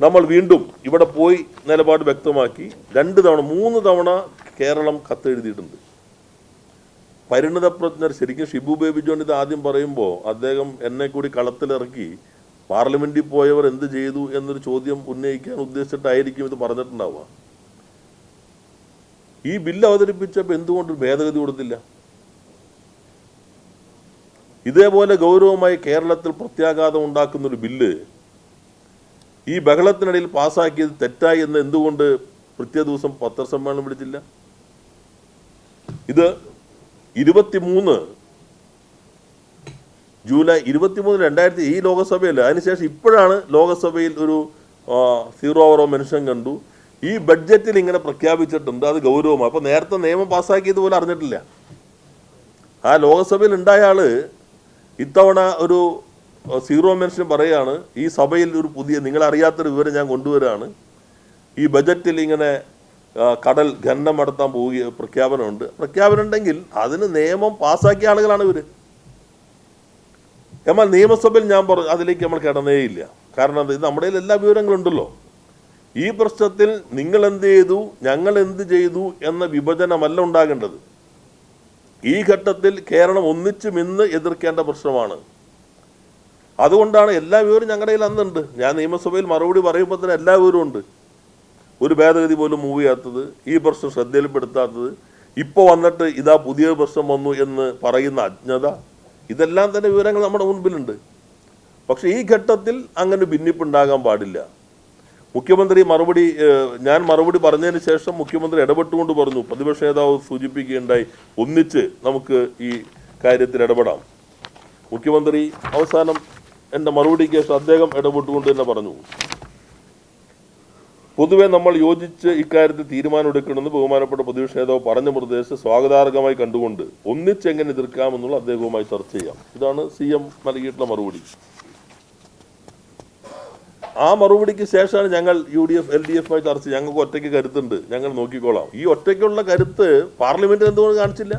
നമ്മൾ വീണ്ടും ഇവിടെ പോയി നിലപാട് വ്യക്തമാക്കി. രണ്ട് തവണ മൂന്ന് തവണ കേരളം കത്തെഴുതിയിട്ടുണ്ട്. പരിണിതപ്രജ്ഞർ ശരിക്കും ഷിബു ബേബി ജോൺ ഇത് ആദ്യം പറയുമ്പോൾ അദ്ദേഹം എന്നെ കൂടി കളത്തിലിറക്കി പാർലമെന്റിൽ പോയവർ എന്ത് ചെയ്തു എന്നൊരു ചോദ്യം ഉന്നയിക്കാൻ ഉദ്ദേശിച്ചിട്ടായിരിക്കും ഇത് പറഞ്ഞിട്ടുണ്ടാവുക. ഈ ബില്ല് അവതരിപ്പിച്ചപ്പോൾ എന്തുകൊണ്ട് ഭേദഗതി കൊടുത്തില്ല? ഇതേപോലെ ഗൗരവമായി കേരളത്തിൽ പ്രത്യാഘാതം ഉണ്ടാക്കുന്നൊരു ബില്ല് ഈ ബഹളത്തിനിടയിൽ പാസ്സാക്കിയത് തെറ്റായി എന്ന് എന്തുകൊണ്ട് പിറ്റേ ദിവസം പത്രസമ്മേളനം വിളിച്ചില്ല? ഇത് ഇരുപത്തിമൂന്ന് ജൂലൈ ഇരുപത്തിമൂന്ന് രണ്ടായിരത്തി ഈ ലോകസഭയിൽ അതിനുശേഷം ഇപ്പോഴാണ് ലോകസഭയിൽ ഒരു സീറോ ഓവറോ മെൻഷൻ കണ്ടു. ഈ ബഡ്ജറ്റിൽ ഇങ്ങനെ പ്രഖ്യാപിച്ചിട്ടുണ്ട്. അത് ഗൗരവമാണ്. അപ്പോൾ നേരത്തെ നിയമം പാസ്സാക്കിയതുപോലെ അറിഞ്ഞിട്ടില്ല. ആ ലോകസഭയിൽ ഉണ്ടായ ആൾ ഇത്തവണ ഒരു സീറോ മെൻഷൻ പറയാണ് ഈ സഭയിൽ ഒരു പുതിയ നിങ്ങളറിയാത്തൊരു വിവരം ഞാൻ കൊണ്ടുവരാണ്. ഈ ബജറ്റിൽ ഇങ്ങനെ കടൽ ഖനനം നടത്താൻ പോവുക പ്രഖ്യാപനമുണ്ട്. പ്രഖ്യാപനം ഉണ്ടെങ്കിൽ അതിന് നിയമം പാസ്സാക്കിയ ആളുകളാണ് ഇവർ എന്നാൽ നിയമസഭയിൽ ഞാൻ പറഞ്ഞു അതിലേക്ക് നമ്മൾ കിടന്നേയില്ല കാരണം ഇത് നമ്മുടെ എല്ലാ വിവരങ്ങളും ഉണ്ടല്ലോ. ഈ പ്രശ്നത്തിൽ നിങ്ങൾ എന്ത് ചെയ്തു ഞങ്ങൾ എന്ത് ചെയ്തു എന്ന വിഭജനമല്ല ഉണ്ടാകേണ്ടത്. ഈ ഘട്ടത്തിൽ കേരളം ഒന്നിച്ചു മിന്ന് എതിർക്കേണ്ട പ്രശ്നമാണ്. അതുകൊണ്ടാണ് എല്ലാ വിവരവും ഞങ്ങളുടെ കയ്യിൽ അന്നുണ്ട്. ഞാൻ നിയമസഭയിൽ മറുപടി പറയുമ്പോൾ തന്നെ എല്ലാ വിവരവും ഉണ്ട്. ഒരു ഭേദഗതി പോലും മൂവ് ചെയ്യാത്തത് ഈ പ്രശ്നം ശ്രദ്ധയിൽപ്പെടുത്താത്തത് ഇപ്പോൾ വന്നിട്ട് ഇതാ പുതിയ പ്രശ്നം വന്നു എന്ന് പറയുന്ന അജ്ഞത ഇതെല്ലാം തന്നെ വിവരങ്ങൾ നമ്മുടെ മുൻപിലുണ്ട്. പക്ഷേ ഈ ഘട്ടത്തിൽ അങ്ങനെ ഭിന്നിപ്പുണ്ടാകാൻ പാടില്ല. മുഖ്യമന്ത്രി മറുപടി ഞാൻ മറുപടി പറഞ്ഞതിന് ശേഷം മുഖ്യമന്ത്രി ഇടപെട്ടുകൊണ്ട് പറഞ്ഞു പ്രതിപക്ഷ നേതാവ് സൂചിപ്പിക്കുകയുണ്ടായി ഒന്നിച്ച് നമുക്ക് ഈ കാര്യത്തിൽ ഇടപെടാം. മുഖ്യമന്ത്രി അവസാനം എന്റെ മറുപടിക്ക് ശേഷം അദ്ദേഹം ഇടപെട്ടുകൊണ്ട് തന്നെ പറഞ്ഞു. പൊതുവെ നമ്മൾ യോജിച്ച് ഇക്കാര്യത്തിൽ തീരുമാനമെടുക്കണമെന്ന് ബഹുമാനപ്പെട്ട പ്രതിപക്ഷ നേതാവ് പറഞ്ഞ നിർദ്ദേശം സ്വാഗതാർഹമായി കണ്ടുകൊണ്ട് ഒന്നിച്ചെങ്ങനെ എതിർക്കാമെന്നുള്ള അദ്ദേഹവുമായി ചർച്ച ചെയ്യാം. ഇതാണ് സി എം നൽകിയിട്ടുള്ള മറുപടി. ആ മറുപടിക്ക് ശേഷമാണ് ഞങ്ങൾ U D F L D എഫുമായി ചർച്ച ഞങ്ങൾക്ക് ഒറ്റയ്ക്ക് കരുത്തുണ്ട്. ഞങ്ങൾ നോക്കിക്കോളാം. ഈ ഒറ്റയ്ക്കുള്ള കരുത്ത് പാർലമെന്റിൽ എന്തുകൊണ്ട് കാണിച്ചില്ല?